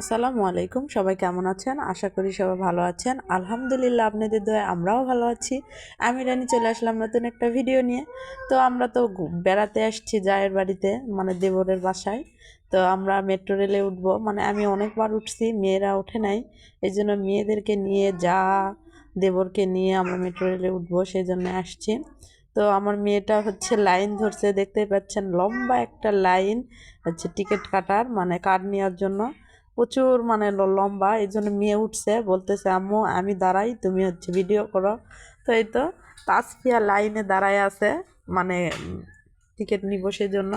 আসসালামু আলাইকুম, সবাই কেমন আছেন? আশা করি সবাই ভালো আছেন। আলহামদুলিল্লাহ, আপনাদের দয়ে আমরাও ভালো আছি। আমি রানি চলে আসলাম নতুন একটা ভিডিও নিয়ে। তো আমরা তো বেড়াতে আসছি জায়ের বাড়িতে মানে দেবরের বাসায়। তো আমরা মেট্রো রেলে উঠবো। মানে আমি অনেকবার উঠছি, মেয়েরা ওঠে নাই। এই জন্য মেয়েদেরকে নিয়ে যা, দেবরকে নিয়ে আমরা মেট্রো রেলে উঠবো সেই জন্য আসছি। তো আমার মেয়েটা হচ্ছে লাইন ধরছে, দেখতেই পাচ্ছেন, লম্বা একটা লাইন, হচ্ছে টিকিট কাটার মানে কার্ড নেওয়ার জন্য। প্রচুর মানে লম্বা, এই জন্য মেয়ে উঠছে, বলতেছে, আম্মু, আমি দাঁড়াই, তুমি হচ্ছে ভিডিও করো। তো এই তো তাসফিয়া লাইনে দাঁড়ায় আছে মানে টিকিট নিব সেই জন্য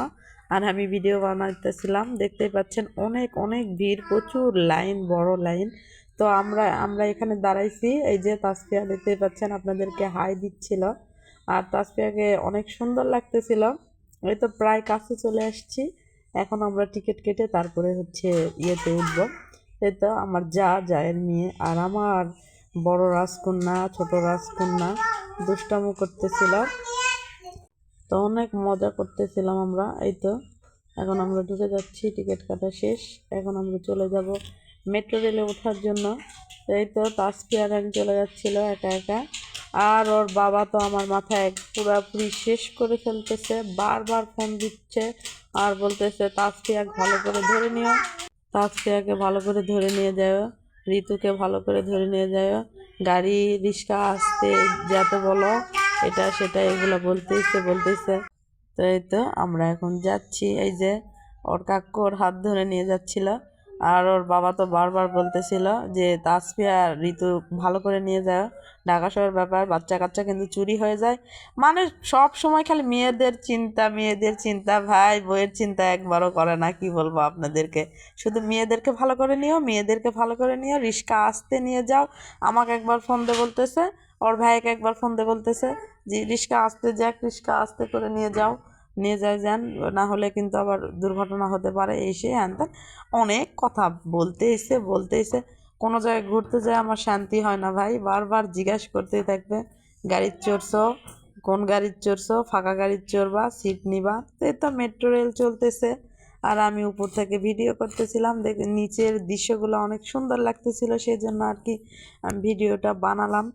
আর আমি ভিডিও বানাইতেছিলাম, দেখতেই পাচ্ছেন, অনেক অনেক ভিড়, প্রচুর লাইন, বড় লাইন। তো আমরা আমরা এখানে দাঁড়াইছি, এই যে তাসফিয়া দেখতেই পাচ্ছেন, আপনাদেরকে হাই দিচ্ছিল। আর তাসফিয়াকে অনেক সুন্দর লাগতেছিল। এই তো প্রায় কাছে চলে আসছি। এখন আমরা টিকিট কেটে তারপরে হচ্ছে ইয়েতে উঠবো। তো আমার যা, জায়ের মেয়ে আর আমার বড় রাজকন্যা, ছোট রাজকন্যা দুষ্টামো করতেছিল তো অনেক মজা করতেছিলাম আমরা, এই তো। এখন আমরা ঢুকে যাচ্ছি, টিকিট কাটা শেষ। এখন আমরা চলে যাব মেট্রো রেলে ওঠার জন্য। এই তো তাসফিয়া আমি চলে যাচ্ছিল একা একা। আর ওর বাবা তো আমার মাথায় পুরাপুরি শেষ করে ফেলতেছে, বারবার ফোন দিচ্ছে আর বলতেছে তাসফিয়াক ভালো করে ধরে নিও। তাসফিয়াকে ভালো করে ধরে নিয়ে যাও ঋতুকে ভালো করে ধরে নিয়ে যাও। গাড়ি, রিক্সা, আসতে যেতে বলো, এটা, সেটা এগুলো বলতেইছে বলতেছে। তো এই তো আমরা এখন যাচ্ছি, এই যে ওর কাকু ওর হাত ধরে নিয়ে যাচ্ছিল। আর ওর বাবা তো বারবার বলতেছিল যে, তাসফিয়া, ঋতু, ভালো করে নিয়ে যাও। ঢাকা শহরের ব্যাপার বাচ্চা কাচ্চা কিন্তু চুরি হয়ে যায়। মানে সব সময় খালি মেয়েদের চিন্তা মেয়েদের চিন্তা, ভাই বইয়ের চিন্তা একবারও করে না, কি বলব আপনাদেরকে। শুধু মেয়েদেরকে ভালো করে নিও, মেয়েদেরকে ভালো করে নিও, রিস্কা আসতে নিয়ে যাও। আমাকে একবার ফোন দিয়ে বলতেছে, ওর ভাইকে একবার ফোন দিয়ে বলতেছে যে রিক্সা আসতে যাক, রিস্কা আসতে করে নিয়ে যাও। নিয়ে যায় যান, না হলে কিন্তু আবার দুর্ঘটনা হতে পারে, এসে হ্যান অনেক কথা বলতে এসে বলতে এসে, কোনো জায়গায় ঘুরতে যায় আমার শান্তি হয় না ভাই, বারবার জিজ্ঞাসা করতেই থাকবে, গাড়ির চড়ছো কোন গাড়ির চড়ছো ফাঁকা গাড়ির চড়বা সিট নিবা, তো এই তো মেট্রো রেল চলতেছে, আর আমি উপর থেকে ভিডিও করতেছিলাম, দেখ, নিচের দৃশ্যগুলো অনেক সুন্দর লাগতেছিল সেই জন্য আর কি, আমি ভিডিওটা বানালাম,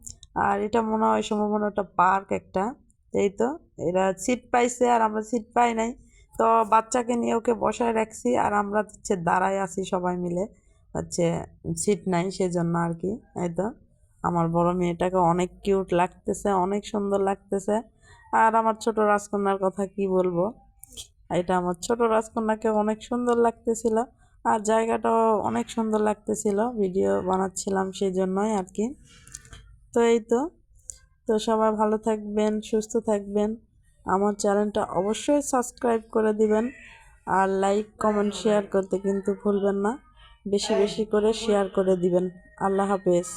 আর এটা মনে হয় সম্ভবত একটা পার্ক একটা এই তো, এরা সিট পাইছে আর আমরা সিট পাই নাই। তো বাচ্চাকে নিয়ে ওকে বসায় রাখছি আর আমরা হচ্ছে দাঁড়ায় আছি সবাই মিলে। হচ্ছে সিট নাই সেজন্য আর কি, এই তো। আমার বড় মেয়েটাকে অনেক কিউট লাগতেছে, অনেক সুন্দর লাগতেছে। আর আমার ছোট রাজকন্যার কথা কি বলব? এটা আমার ছোট রাজকন্যাকে অনেক সুন্দর লাগতেছিল আর জায়গাটাও অনেক সুন্দর লাগতেছিল। ভিডিও বানাচ্ছিলাম সেই জন্যই আর কি। তো এই তো তো সবাই ভালো থাকবেন, সুস্থ থাকবেন। আমার চ্যানেলটা অবশ্যই সাবস্ক্রাইব করে দিবেন আর লাইক, কমেন্ট, শেয়ার করতে কিন্তু ভুলবেন না। বেশি বেশি করে শেয়ার করে দিবেন। আল্লাহ হাফেজ।